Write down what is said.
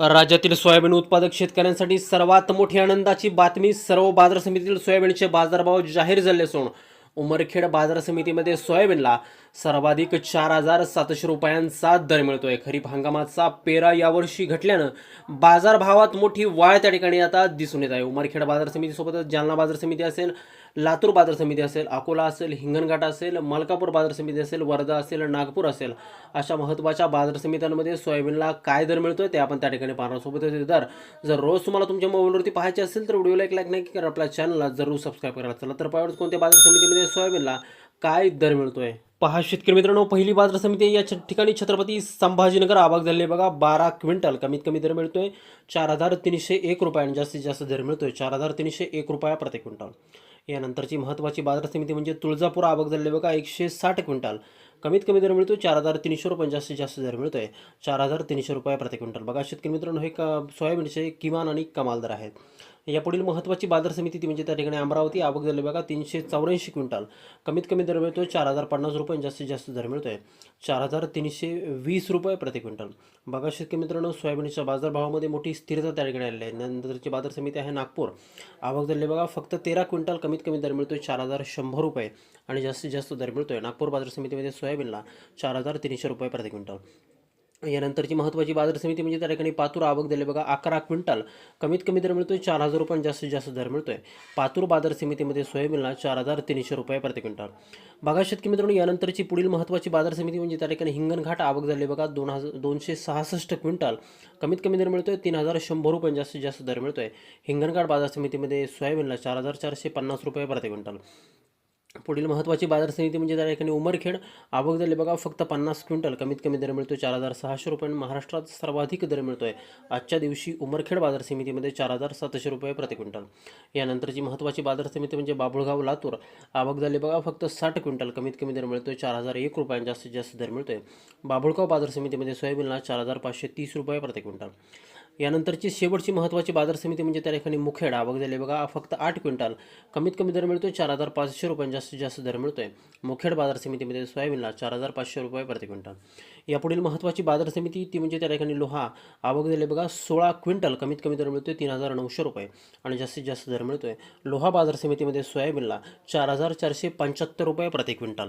राज्यातील सोयाबीन उत्पादक शेतकऱ्यांसाठी सर्वात मोठी आनंदाची बातमी सर्व बाजार समितीतील सोयाबीनचे बाजारभाव जाहीर झाले असून उमरखेड बाजार समितीमध्ये सोयाबीनला सर्वाधिक चार हजार सातशे रुपयांचा दर मिळतोय. खरीप हंगामाचा पेरा यावर्षी घटल्यानं बाजारभावात मोठी वाढ त्या ठिकाणी आता दिसून येत आहे. उमरखेड बाजार समितीसोबतच जालना बाजार समिती असेल लातूर बाजार समिती असेल अकोला असेल हिंगणघाट असेल मलकापूर बाजार समिती असेल वर्धा असेल नागपूर असेल अशा महत्त्वाच्या बाजार समित्यांमध्ये सोयाबीनला काय दर मिळतोय ते आपण त्या ठिकाणी पाहणार. सोबतच दर जर रोज तुम्हाला तुमच्या मोबाईलवरती पाहायचे असेल तर व्हिडिओला एक लाईक नाही करा. आपल्या चॅनलला जरूर सबस्क्राईब करा चला तर पाहूया कोणत्या बाजार समितीमध्ये सोयाबीनला काय दर मिळतोय? पहा शेतकरी मित्रांनो पहिली बाजार समिती या ठिकाणी छत्रपती संभाजीनगर आवाक झाले बघा. बारा क्विंटल कमीत कमी दर मिळतोय. चार हजार तीनशे एक रुपये आणि जास्तीत जास्त दर मिळतोय. चार हजार तीनशे एक रुपया प्रति क्विंटल. यानंतरची महत्त्वाची बाजार समिती म्हणजे तुळजापूर आवक झाले बघा. एकशे साठ क्विंटल कमीत कमी दर मिळतो चार हजार तीनशे रुपये जास्तीत जास्त दर मिळतोय. चार हजार तीनशे रुपये प्रति क्विंटल. बघा शेतकरी मित्रांनो हे का सोयाबीनचे किमान आणि कमाल दर आहेत. यापुढील महत्त्वाची बाजार समिती ती म्हणजे त्या ठिकाणी अमरावती आवक दर बघा तीनशे चौऱ्याऐंशी क्विंटल. कमीत कमी दर मिळतोय चार हजार पन्नास रुपये जास्तीत जास्त दर मिळतोय चार हजार तीनशे वीस रुपये प्रति क्विंटल. बघा शेतकरी मित्रांनो सोयाबीनच्या बाजारभावामध्ये मोठी स्थिरता त्या ठिकाणी आलेली आहे. नंतरची बाजार समिती आहे नागपूर. आवक दर बघा फक्त तेरा क्विंटल कमीत कमी दर मिळतोय चार हजार शंभर रुपये आणि जास्तीत जास्त दर मिळतोय. नागपूर बाजार समितीमध्ये सोयाबीनला चार हजार तीनशे रुपये प्रति क्विंटल. यानंतरची महत्त्वाची बाजार समिती म्हणजे त्या ठिकाणी पातूर आवक दिले. बघा अकरा क्विंटल. कमीत कमी दर मिळतोय चार हजार रुपये जास्तीत जास्त दर मिळतोय. पातूर बाजार समितीमध्ये सोयाबीनला चार हजार तीनशे रुपये प्रति क्विंटल. बघा शेतकरी मित्रांनो यानंतरची पुढील महत्त्वाची बाजार समिती म्हणजे त्या ठिकाणी हिंगणघाट आवक झाली. बघा दोन हजार दोनशे सहासष्ट क्विंटल. कमीत कमी दर मिळतोय तीन हजार शंभर रुपये जास्तीत जास्त दर मिळतोय. हिंगणघाट बाजार समितीमध्ये सोयाबीनला चार हजार चारशे पन्नास रुपये प्रति क्विंटल. पुढील महत्त्वाची बाजार समिती म्हणजे त्या ठिकाणी उमरखेड. आवक झाली बघा फक्त पन्नास क्विंटल. कमीत कमी दर मिळतो चार हजार सहाशे रुपये आणि महाराष्ट्रात सर्वाधिक दर मिळतो आहे आजच्या दिवशी उमरखेड बाजार समितीमध्ये चार हजार सातशे रुपये प्रति क्विंटल. यानंतरची महत्त्वाची बाजार समिती म्हणजे बाबुळगाव लातूर. आवक झाली बघा फक्त साठ क्विंटल. कमीत कमी दर मिळतोय चार हजार एक रुपये जास्तीत जास्त दर मिळतो आहे बाबुळगाव बाजार समितीमध्ये सोयाबीनला चार हजार पाचशे तीस रुपये प्रति क्विंटल. यानंतरची शेवटची महत्त्वाची बाजार समिती म्हणजे त्या ठिकाणी मुखेड. आवक झाली बघा फक्त आठ क्विंटल. कमीत कमी दर मिळतोय चार हजार पाचशे रुपये जास्तीत जास्त दर मिळतोय. मुखेड बाजार समितीमध्ये सोयाबीनला चार हजार पाचशे रुपये प्रति क्विंटल. यापुढील महत्त्वाची बाजार समिती ती म्हणजे त्या ठिकाणी लोहा. आवक झाली बघा सोळा क्विंटल कमीत कमी दर मिळतोय तीन हजार नऊशे रुपये आणि जास्तीत जास्त दर मिळतोय. लोहा बाजार समितीमध्ये सोयाबीनला चार हजार चारशे पंच्याहत्तर रुपये प्रति क्विंटल.